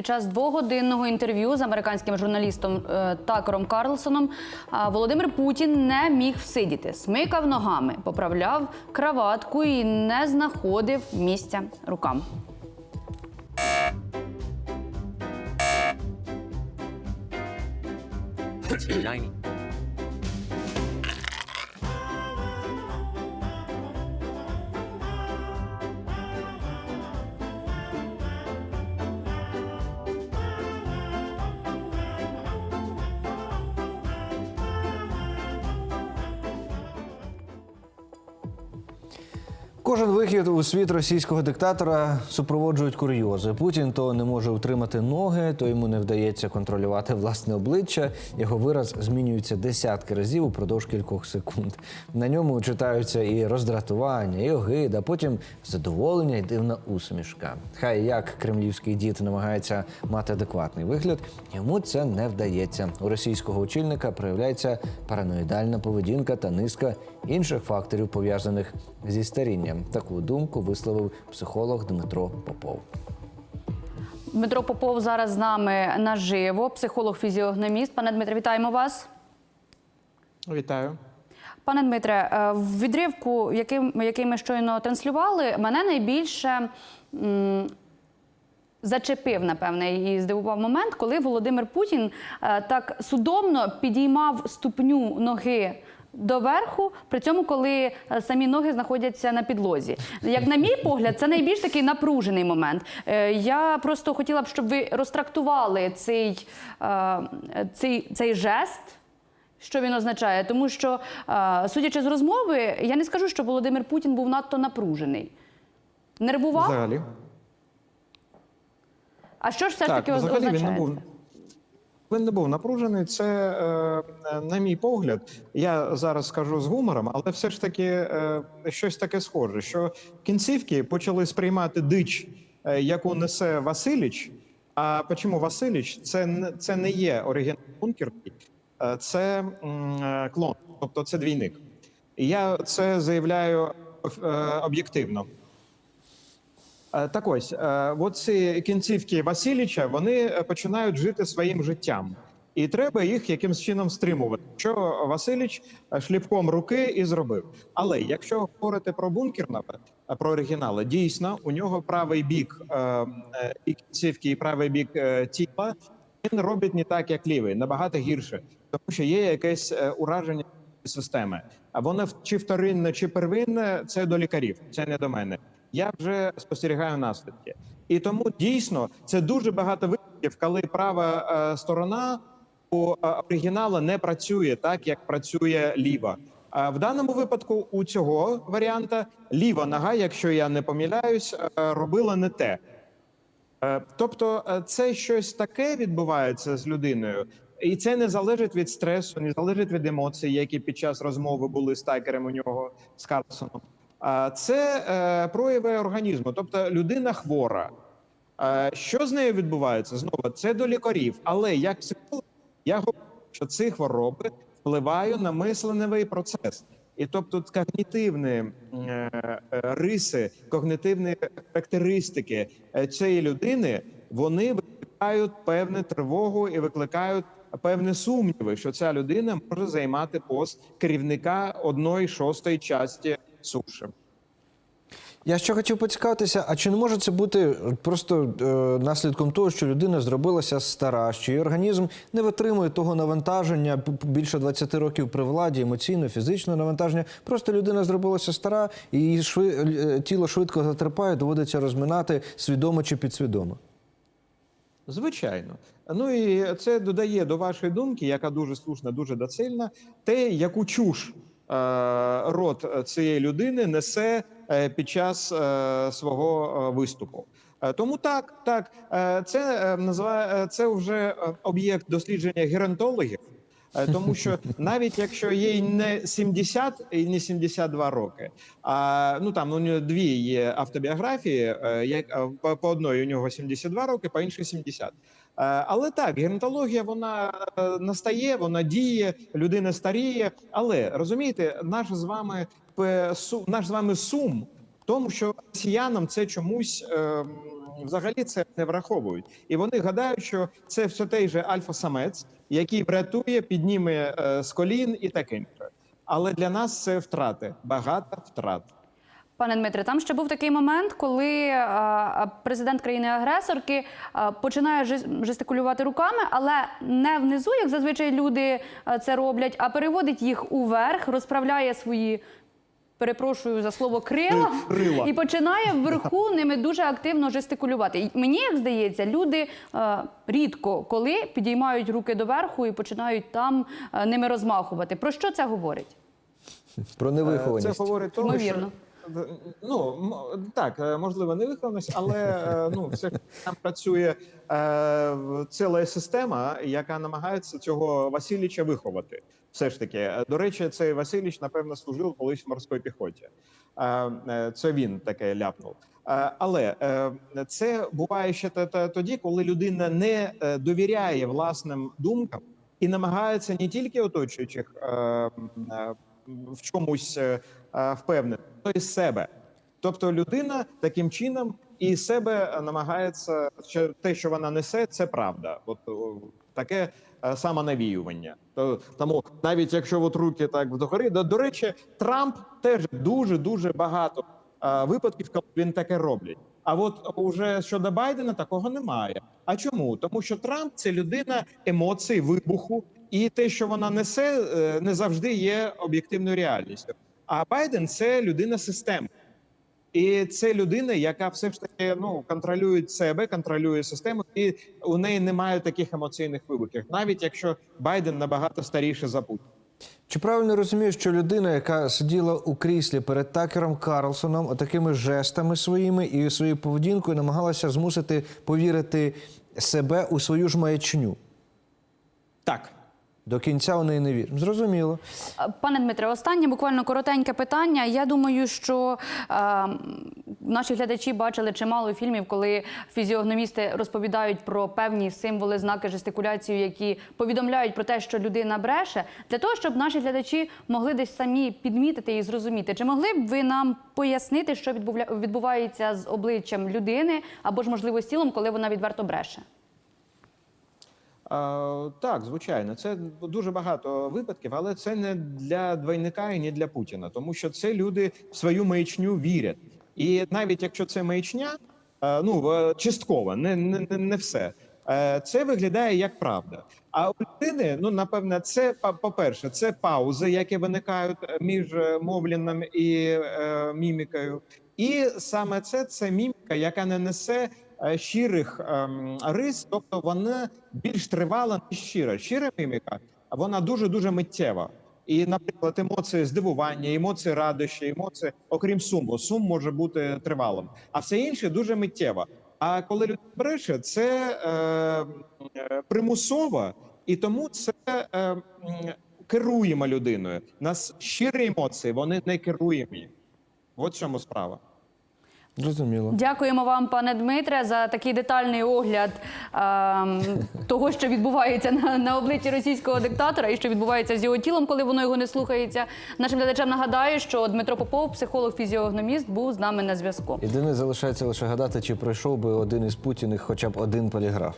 під час двогодинного інтерв'ю з американським журналістом е, Такером Карлсоном Володимир Путін не міг всидіти, смикав ногами, поправляв краватку і не знаходив місця рукам. Кожен вихід у світ російського диктатора супроводжують курйози. Путін то не може утримати ноги, то йому не вдається контролювати власне обличчя. Його вираз змінюється десятки разів упродовж кількох секунд. На ньому читаються і роздратування, і огида, потім задоволення і дивна усмішка. Хай як кремлівський дід намагається мати адекватний вигляд, йому це не вдається. У російського очільника проявляється параноїдальна поведінка та низка інших факторів пов'язаних зі старінням. Таку думку висловив психолог Дмитро Попов. Дмитро Попов зараз з нами наживо, психолог-фізіогноміст. Пане Дмитре, вітаємо вас. Вітаю. Пане Дмитре, е, в відривку, який, який ми щойно транслювали, мене найбільше м, зачепив, напевне, і здивував момент, коли Володимир Путін е, так судомно підіймав ступню ноги. Доверху, при цьому, коли е, самі ноги знаходяться на підлозі. Як на мій погляд, це найбільш такий напружений момент. Е, Я просто хотіла б, щоб ви розтрактували цей, е, цей, цей жест. Що він означає? Тому що, судячи з розмови, я не скажу, що Володимир Путін був надто напружений. Нервував? Взагалі. А що ж все ж таки оз- взагалі він означає? не був. Він не був напружений. Це, е, на мій погляд, я зараз скажу з гумором, але все ж таки е, щось таке схоже. Що кінцівки почали сприймати дич, е, яку несе Василіч. А чому Василіч? Це не це не є оригінал бункерний, е, це клон, тобто це двійник. І я це заявляю об'єктивно. Е, Так ось, е, от ці кінцівки Васильіча вони е, починають жити своїм життям, і треба їх якимось чином стримувати. Що Василіч шліпком руки і зробив. Але якщо говорити про бункерного, е, про оригінали, дійсно у нього правий бік і кінцівки, і правий бік тіла він робить не так, як лівий, набагато гірше, тому що є якесь ураження системи. А воно чи вторинне, чи первинне, це до лікарів, це не до мене. Я вже спостерігаю наслідки, і тому дійсно це дуже багато випадків, коли права е, сторона у е, оригінала не працює так, як працює ліва. А в даному випадку у цього варіанта ліва нога, якщо я не помиляюсь, е, робила не те. Тобто, це щось таке відбувається з людиною, і це не залежить від стресу, не залежить від емоцій, які під час розмови були з Тайкером у нього з Карлсоном. Це е, прояви організму, тобто людина хвора. Що з нею відбувається? Знову це до лікарів. Але як психолог, я говорю, що ці хвороби впливають на мисленневий процес. І тобто когнітивні е, е, риси, когнітивні характеристики цієї людини, вони викликають певну тривогу і викликають певні сумніви, що ця людина може займати пост керівника одної шостої часті суші. Я ще хотів поцікавитися, а чи не може це бути просто е, наслідком того, що людина зробилася стара, що її організм не витримує того навантаження більше 20 років при владі, емоційно, фізичне навантаження. Просто людина зробилася стара, і її шви, е, тіло швидко затерпає, доводиться розминати свідомо чи підсвідомо. Звичайно, ну і це додає до вашої думки, яка дуже слушна, дуже доцільна, те, яку чуш рот цієї людини несе е, під час е, свого е, виступу. Е, Тому так, так, е, це е, називає е, це вже е, об'єкт дослідження геронтологів. Е, Тому що навіть якщо їй не 70 і не 72 роки, а ну там у нього дві є автобіографії, е, як е, по, по одної у нього 72 роки, по іншій 70. Е, Але так, геронтологія вона е, настає, вона діє, людина старіє. Але розумієте, наш з вами наш з вами сум тому, що росіянам це чомусь е, взагалі це не враховують. І вони гадають, що це все той же альфа-самець, який врятує, підніме з колін і таке. Але для нас це втрати, багато втрат. Пане Дмитре, там ще був такий момент, коли президент країни-агресорки починає жес- жестикулювати руками, але не внизу, як зазвичай люди це роблять, а переводить їх уверх, розправляє свої. Перепрошую за слово крила, Крила. і починає вверху ними дуже активно жестикулювати. І мені як здається, люди е, рідко коли підіймають руки доверху і починають там е, ними розмахувати. Про що це говорить? Про Е, невихованість. Це говорить тому, що ну так, е, можливо, невихованість, але е, ну все там працює е, ціла система, яка намагається цього Васильовича виховати. Все ж таки, Е, до речі, цей Васильович, напевно, служив колись в морській піхоті. Це він таке ляпнув. Але це буває ще тоді, коли людина не довіряє власним думкам і намагається не тільки оточуючих в чомусь впевнити, й себе. Тобто людина таким чином і себе намагається, що те, що вона несе, це правда. От таке е, самонавіювання. То тому, навіть якщо от руки так вдогори, до, до речі, Трамп теж дуже дуже багато е, випадків, коли він таке роблять. А от уже щодо Байдена такого немає. А чому? Тому що Трамп це людина емоцій, вибуху, і те, що вона несе, е, не завжди є об'єктивною реальністю. А Байден це людина системи. І це людина, яка все ж таки ну контролює себе, контролює систему, і у неї немає таких емоційних вибухів, навіть якщо Байден набагато старіший за Путіна. Чи правильно розумію, що людина, яка сиділа у кріслі перед Такером Карлсоном, такими жестами своїми і своєю поведінкою намагалася змусити повірити себе у свою ж маячню? Так. До кінця у неї не вірить. Зрозуміло. Пане Дмитре, останнє буквально коротеньке питання. Я думаю, що е, наші глядачі бачили чимало фільмів, коли фізіогномісти розповідають про певні символи, знаки жестикуляцію, які повідомляють про те, що людина бреше, для того, щоб наші глядачі могли десь самі підмітити і зрозуміти. Чи могли б ви нам пояснити, що відбувається з обличчям людини або ж можливо з тілом, коли вона відверто бреше? Так, звичайно, це дуже багато випадків, але це не для двойника і не для Путіна, тому що це люди в свою маячню вірять. І навіть якщо це маячня, е, ну частково, не, не, не- все. е, Це виглядає як правда. А у людини, ну напевне, це по- по-перше, це паузи, які виникають між е, мовленням і е, мімікою. І саме це це міміка, яка не несе щирих ем, рис, тобто вона більш тривала, ніж щира. Щира міміка, вона дуже дуже миттєва. І, наприклад, емоції здивування, емоції радощі, емоції, окрім суму, сум може бути тривалим, а все інше дуже миттєво. А коли людина бреше, це е, е, примусово, і тому це е, керуємо людиною. Нас щирі емоції, вони не керуємі. От в чому справа. Зрозуміло. Дякуємо вам, пане Дмитре, за такий детальний огляд е того, що відбувається на, на обличчі російського диктатора і що відбувається з його тілом, коли воно його не слухається. Нашим глядачам нагадаю, що Дмитро Попов, психолог, фізіогноміст, був з нами на зв'язку. Єдине залишається лише гадати, чи пройшов би один із путіних хоча б один поліграф.